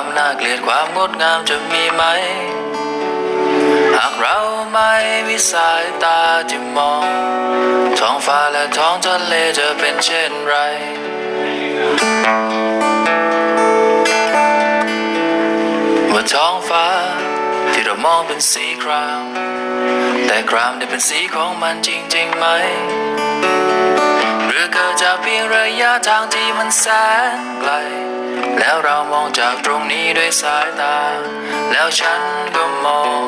ความน่าเกลียดความงดงามจะมีไหม หากเราไม่มีสายตาที่มอง ท้องฟ้าและท้องทะเลจะเป็นเช่นไรว่าท้องฟ้าที่เรามองเป็นสีคราม แต่ครามได้เป็นสีของมันจริงๆไหมหรือเกิดจากเพียงระยะทางที่มันแสนไกล แล้วเรามองจากตรง ด้วยสายตา แล้วฉันก็มอง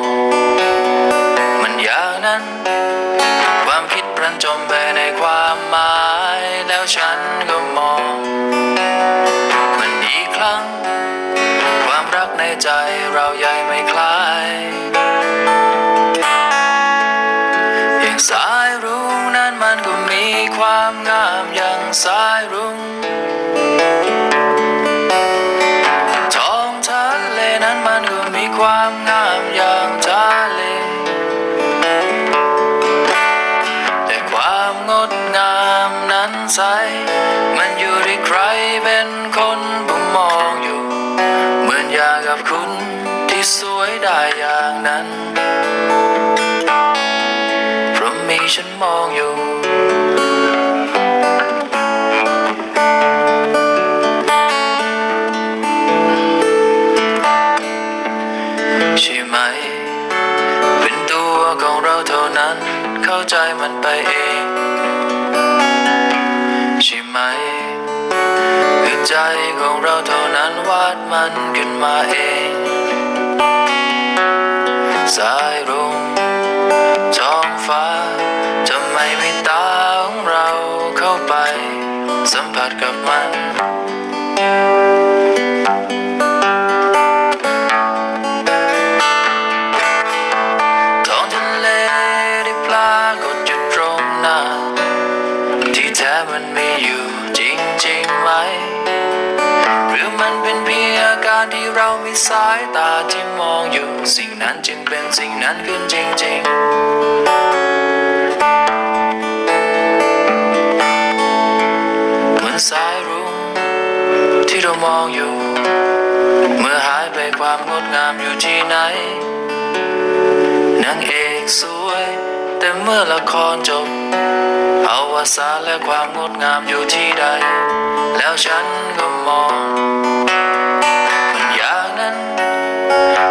มันอย่างนั้น ความคิดพลันจมไปในความหมาย แล้วฉันก็มอง มันอีกครั้ง ความรักในใจเราใหญ่ไม่คล้ายอย่างสายรุ้งนั้นมันก็มีความงามอย่างสายรุ้ง ความงามอย่างทะเลแต่ความงดงามนั้นใส มันอยู่ที่ใครเป็นคนผู้มองอยู่ เหมือนอย่างกับคุณที่สวยได้อย่างนั้นเพราะมีฉันมองอยู่ ของเราเท่านั้น เข้าใจมันไปเองใช่ไหมคือใจของเราเท่านั้นวาดมันขึ้นมาเองสายรุ้งท้องฟ้าทำไมไม่ตาของเราเข้าไป สัมผัสกับมัน อยู่จริงๆไหม หรือมันเป็นเพียงอาการที่เรามีสายตาที่มองอยู่ สิ่งนั้นจึงเป็นสิ่งนั้นขึ้นจริงๆ เหมือนสายรุ้งที่เรามองอยู่ เมื่อหายไปความงดงามอยู่ที่ไหนนางเอกสวย แต่เมื่อละครจบ อาวสานและความงดงามอยู่ที่ใด แล้วฉันก็มอง มันอย่างนั้น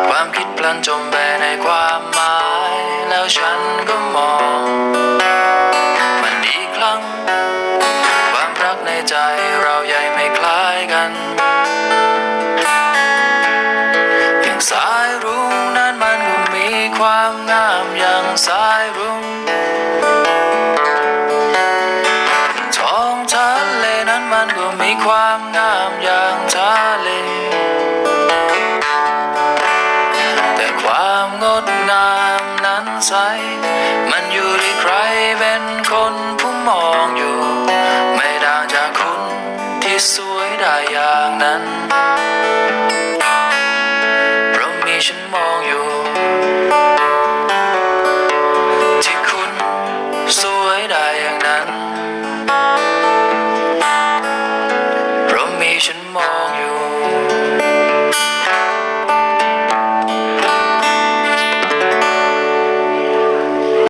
ความคิดพลันจมไปในความหมาย แล้วฉันก็มอง มันอีกครั้ง ความรักในใจเราใหญ่ไม่คล้ายกันอย่างสายรุ้งนั้นมันก็มีความงามอย่างสายรุ้ง ความงามอย่างทะเล แต่ความงดงามนั้นใส มันอยู่ที่ใครเป็นคนผู้มองอยู่ ไม่ต่างจากคุณที่สวยได้อย่างนั้น เพราะมีฉันมองอยู่